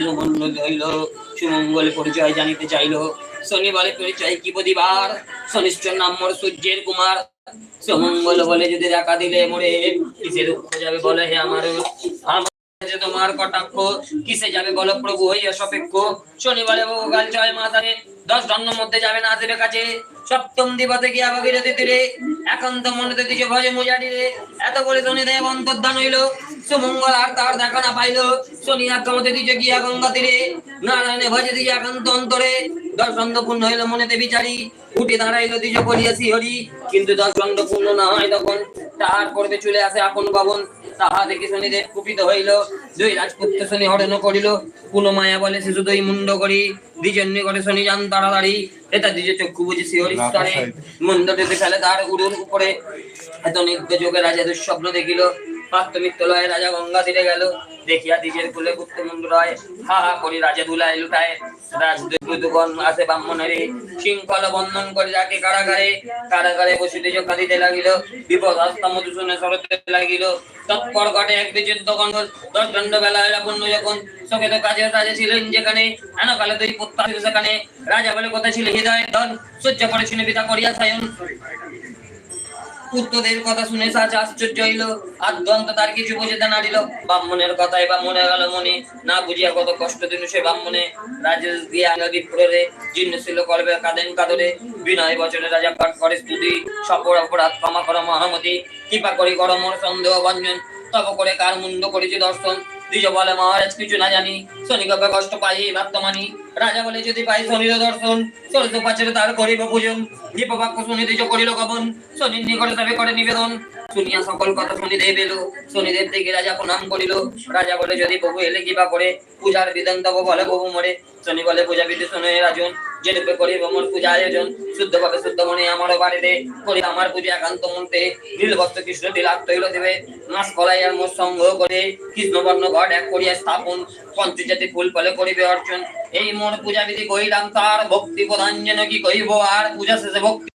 সুমঙ্গল পরিচয় জানিতে চাইল। পরিচয় কি প্রতিবার শনিশ্চর সূর্যের কুমার। সুমঙ্গল বলে, যদি দেখা দিলে মোরে কিসে দুঃখ যাবে বলে হে আমার? তোমার কটাক্ষ, কিসে যাবে বলো প্রভু হইয়া সপেক্ষ শনি বলে বহু কাল ছয় মাস দশ দণ্ডের মধ্যে যাবে না কাছে। সপ্তম দিবসে গিয়া ভগীরথী তীরে একান্ত মনেতে দিছে ভজে মুজারি রে এত বলে শনি দেব অন্তর্ধান হইল। সুমঙ্গল আর তার দেখা না পাইল। শনি আক্রমতে দিছে গিয়া গঙ্গা তীরে, নারায়ণে ভজে দিছে একান্ত অন্তরে। দর্শন পূর্ণ হইল মনেতে বিচারি। উঠে দাঁড়াইল দিজ বলিয়াছি হরি কিন্তু দর্শন পূর্ণ না হয় তখন তাহার পূর্বে চলে আসে আপন ভবন তাহা দেখে শনিদেব কুপিত হইল। দুই রাজপুত্র শনি হরণ করিল। কোন মায়া বলে শিশু দুই মুন্ড করি। নিকটে শনি যান তাড়াতাড়ি। এটা চক্ষু বুঝি শিহরি স্তরে। মন্দিরটিতে ফেলে তার উড়ুর উপরে। এত যোগে রাজা দুঃস্বপ্ন দেখিল। রাজা গঙ্গা তীরে গেল। দেখিয়া দ্বিজের কুলে রয় হা হা করি রাজা দুলায় লুটায়। রাজদূতগণ আসে ব্রাহ্মণেরে। শৃঙ্খল বন্ধন করে যাকে কারাগারে। কারাগারে বসিতে যে কাঁদিতে লাগিল। বিপদ হস্তা মধু শুনে সরতে লাগিল। তৎপর ঘটে এক বিচিত্র গন্ধ দশ দণ্ড বেলা এরা পূর্ণ যখন চোখে তো কাজে রাজা ছিলেন যেখানে কালে দুই পুত্র সেখানে। রাজা বলে, কোথায় ছিল? হৃদয় ধন, সহ্য করেছিল পিতা করিয়া সায়ন পুত্রদের কথা শুনে সাজ আশ্চর্য হইল। আর দন্ত তার কিছু বুঝিতে না দিল। ব্রাহ্মণের কথাই বা মনে গেল মনে। না বুঝিয়া কত কষ্ট দিন সে ব্রাহ্মণে। রাজেশ দিয়া বিপ্রে জীর্ণ ছিল করবে কাদেন কাদরে। বিনয় বচনে রাজা পাঠ করে, স্তুতি সপর অপরাধ, ক্ষমা কর মহামতি। কৃপা করি কর মোর সন্দেহ ভঞ্জন তব করে কার মুন্ড করেছে দর্শন। দ্বিজ বলে, মহারাজ, কিছু না জানি। শনিকবে কষ্ট পাই বার্তমানি রাজা বলে, যদি পাই দর্শন তার করিব পূজন। দীপবাক্য শুনি দ্বিজ করিল নিকটে তবে করে নিবেদন। শুনিয়া সকল কথা শনিদেব এলো। শনিদেব থেকে রাজা প্রণাম করিল। রাজা বলে, যদি প্রভু এলে কিবা করে, পূজার বিধান তব বলে, প্রভু মরে। শনি বলে, পূজা বিধি শুনে, রাজন। যে করি মোর পূজা আয়োজন, শুদ্ধ ভাবে শুদ্ধ মনে আমার বাড়িতে করি আমার পূজা একান্ত মন্ত্রে। নীল ভক্ত কৃষ্ণ তিলাক তৈল দেবে, মাস কলাইয়ার মোট সংগ্রহ করে। কৃষ্ণবর্ণ ঘট এক করিয়া স্থাপন, পঞ্চজাতি ফুল ফলে করিবে অর্চন। এই মোর পূজা বিধি কহিলাম, তার ভক্তি প্রধান যেন কি কহিব? আর পূজা শেষে ভক্তি